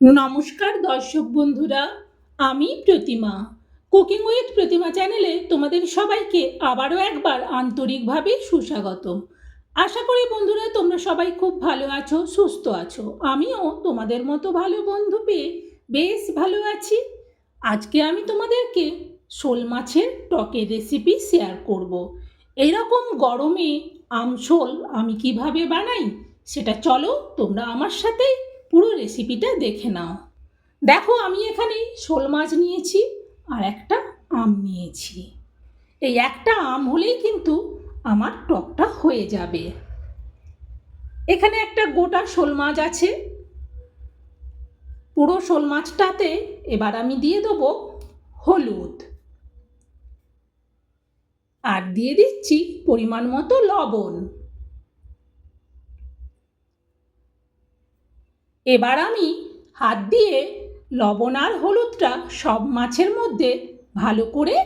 নমস্কার দর্শক বন্ধুরা, আমি প্রতিমা। কুকিং উইথ প্রতিমা চ্যানেলে তোমাদের সবাইকে আবারও একবার আন্তরিকভাবে সুস্বাগত আশা করি বন্ধুরা, তোমরা সবাই খুব ভালো আছো, সুস্থ আছো। আমিও তোমাদের মতো ভালো বন্ধু পেয়ে বেশ ভালো আছি। আজকে আমি তোমাদেরকে শোল মাছের টকের রেসিপি শেয়ার করব। এইরকম গরমে আমশোল আমি কীভাবে বানাই, সেটা চলো তোমরা আমার সাথেই পুরো রেসিপিটা দেখে নাও। দেখো, আমি এখানে শোল মাছ নিয়েছি আর একটা আম নিয়েছি। এই একটা আম হলেই কিন্তু আমার টকটা হয়ে যাবে। এখানে একটা গোটা শোল মাছ আছে। পুরো শোল মাছটাতে এবার আমি দিয়ে দেবো হলুদ। আর দিয়ে দিচ্ছি পরিমাণ মতো লবণ। এবার আমি হাত দিয়ে লবণ আর হলুদটা সব মাছের মধ্যে ভালো করে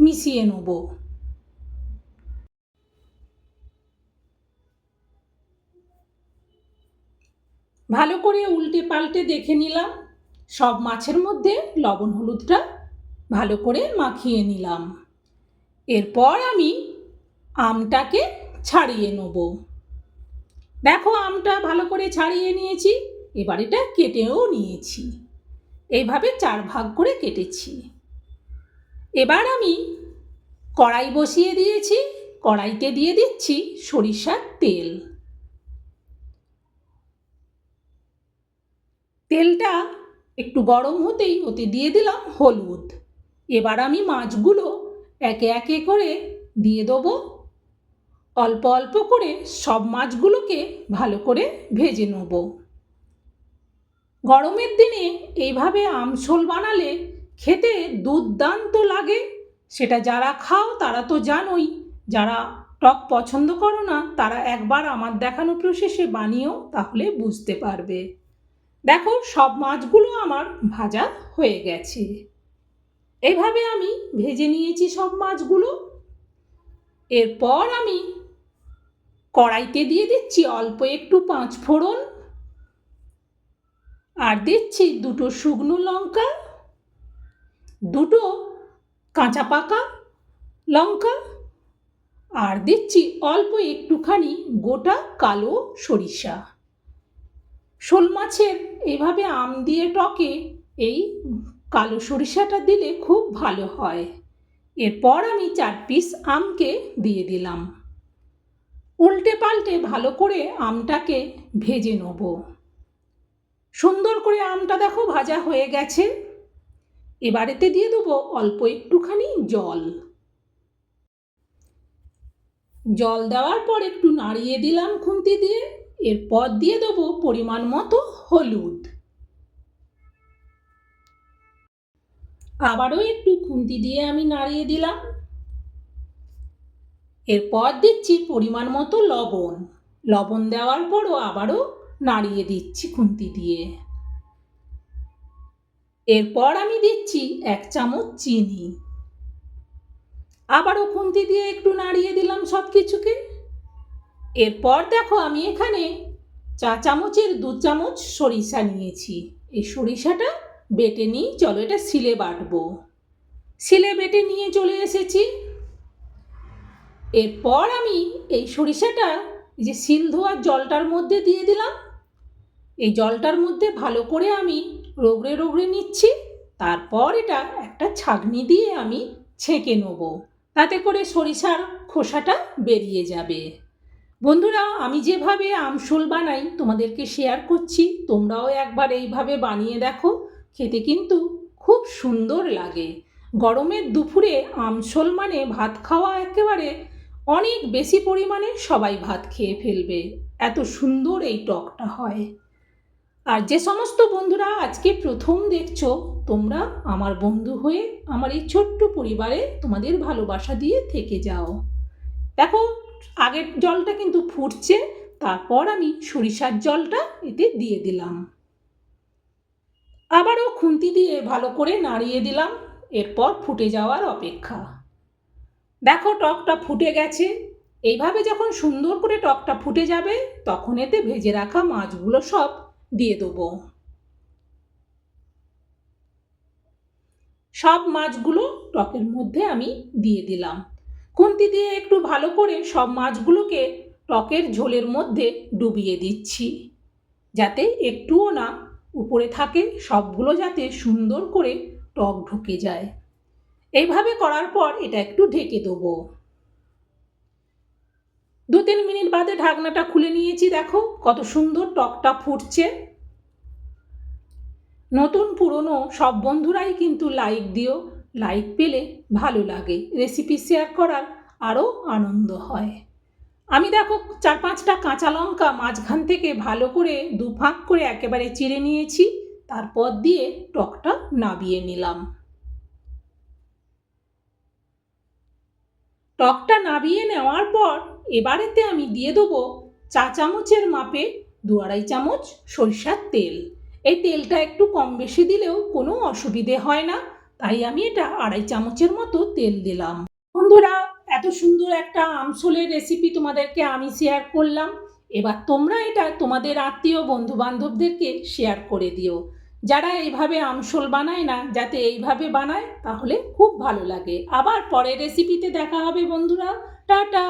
মিশিয়ে নেব। ভালো করে উল্টে পাল্টে দেখে নিলাম। সব মাছের মধ্যে লবণ হলুদটা ভালো করে মাখিয়ে নিলাম। এরপর আমি আমটাকে ছাড়িয়ে নেব। দেখো আমটা ভালো করে ছাড়িয়ে নিয়েছি। এবার এটা কেটেও নিয়েছি। এইভাবে চার ভাগ করে কেটেছি। এবার আমি কড়াই বসিয়ে দিয়েছি, কড়াইতে দিয়ে দিচ্ছি সরিষার তেল। তেলটা একটু গরম হতেই ওতে দিয়ে দিলাম হলুদ। এবার আমি মাছগুলো একে একে করে দিয়ে দেবো। অল্প অল্প করে সব মাছগুলোকে ভালো করে ভেজে নেব। গরমের দিনে এইভাবে আমসোল বানালে খেতে দুর্দান্ত লাগে। সেটা যারা খাও তারা তো জানোই। যারা টক পছন্দ করো না, তারা একবার আমার দেখানো প্রসেসে বানিয়েও তাহলে বুঝতে পারবে। দেখো, সব মাছগুলো আমার ভাজা হয়ে গেছে। এভাবে আমি ভেজে নিয়েছি সব মাছগুলো। এরপর আমি কড়াইতে দিয়ে দিচ্ছি অল্প একটু পাঁচ ফোড়ন আর দিচ্ছি দুটো শুকনো লঙ্কা, দুটো কাঁচা পাকা লঙ্কা, আর দিচ্ছি অল্প একটুখানি গোটা কালো সরিষা। শোল মাছের এভাবে আম দিয়ে টকে এই কালো সরিষাটা দিলে খুব ভালো হয়। এরপর আমি চার পিস আমকে দিয়ে দিলাম। উল্টে পাল্টে ভালো করে আমটাকে ভেজে নেব। করে আমটা দেখো ভাজা হয়ে গেছে। এবারেতে দিয়ে দেবো অল্প একটুখানি জল। জল দেওয়ার পর একটু নাড়িয়ে দিলাম খুন্তি দিয়ে, এরপর দিয়ে দেবো পরিমাণ মতো হলুদ। আবারও একটু খুন্তি দিয়ে আমি নাড়িয়ে দিলাম। এরপর দিচ্ছি পরিমাণ মতো লবণ। লবণ দেওয়ার পরও আবারও নাড়িয়ে দিচ্ছি খুন্তি দিয়ে। এরপর আমি দিচ্ছি এক চামচ চিনি। আবারও খুন্তি দিয়ে একটু নাড়িয়ে দিলাম সব কিছুকে এরপর দেখো আমি এখানে চা চামচের দু চামচ সরিষা নিয়েছি। এই সরিষাটা বেটে নিই, চলো এটা শিলে বাটবো। শিলে বেটে নিয়ে চলে এসেছি। এরপর আমি এই সরিষাটা যে শিল ধোয়ার জলটার মধ্যে দিয়ে দিলাম। এই জলটার মধ্যে ভালো করে আমি রগড়ে রগড়ে নিচ্ছি, তারপর এটা একটা ছাগনি দিয়ে আমি ছেঁকে নেব। তাতে করে সরিষার খোসাটা বেরিয়ে যাবে। বন্ধুরা, আমি যেভাবে আমশোল বানাই, তোমাদেরকে শেয়ার করছি, তোমরাও একবার এইভাবে বানিয়ে দেখো, খেতে কিন্তু খুব সুন্দর লাগে। গরমের দুপুরে আমশোল মানে ভাত খাওয়া একেবারে অনেক বেশি পরিমাণে সবাই ভাত খেয়ে ফেলবে, এত সুন্দর এই টকটা হয়। আর যে সমস্ত বন্ধুরা আজকে প্রথম দেখছ, তোমরা আমার বন্ধু হয়ে আমার এই ছোট্ট পরিবারে তোমাদের ভালোবাসা দিয়ে থেকে যাও। দেখো, আগের জলটা কিন্তু ফুটছে, তারপর আমি সরিষার জলটা এতে দিয়ে দিলাম। আবারও খুন্তি দিয়ে ভালো করে নাড়িয়ে দিলাম, এরপর ফুটে যাওয়ার অপেক্ষা। দেখো, টকটা ফুটে গেছে। এইভাবে যখন সুন্দর করে টকটা ফুটে যাবে, তখন এতে ভেজে রাখা মাছগুলো সব দিয়ে দেবো। সব মাছগুলো টকের মধ্যে আমি দিয়ে দিলাম। খুন্তি দিয়ে একটু ভালো করে সব মাছগুলোকে টকের ঝোলের মধ্যে ডুবিয়ে দিচ্ছি। যাতে একটুও না উপরে থাকে, সবগুলো যাতে সুন্দর করে টক ঢুকে যায়। এইভাবে করার পর এটা একটু ঢেকে দেবো। দু তিন মিনিট বাদে ঢাকনাটা খুলে নিয়েছি, দেখো কত সুন্দর টকটা ফুটছে। নতুন, পুরনো সব বন্ধুরাই কিন্তু লাইক দিও। লাইক পেলে ভালো লাগে রেসিপি শেয়ার করার আরও আনন্দ হয়। আমি দেখো চার পাঁচটা কাঁচা লঙ্কা মাঝখান থেকে ভালো করে দু ফাঁক করে একেবারে চিড়ে নিয়েছি, তারপর দিয়ে টকটা নাবিয়ে নিলাম। টকটা নাবিয়ে নেওয়ার পর এবারেতে আমি দিয়ে দেবো চা চামচের মাপে দু আড়াই চামচ সরিষার তেল। এই তেলটা একটু কম বেশি দিলেও কোনো অসুবিধে হয় না, তাই আমি এটা আড়াই চামচের মতো তেল দিলাম। বন্ধুরা, এত সুন্দর একটা আমসোলের রেসিপি তোমাদেরকে আমি শেয়ার করলাম। এবার তোমরা এটা তোমাদের আত্মীয় বন্ধু বান্ধবদেরকে শেয়ার করে দিও। যারা এইভাবে আমসোল বানায় না, যাতে এইভাবে বানায়, তাহলে খুব ভালো লাগে। আবার পরের রেসিপিতে দেখা হবে, বন্ধুরা। টাটা!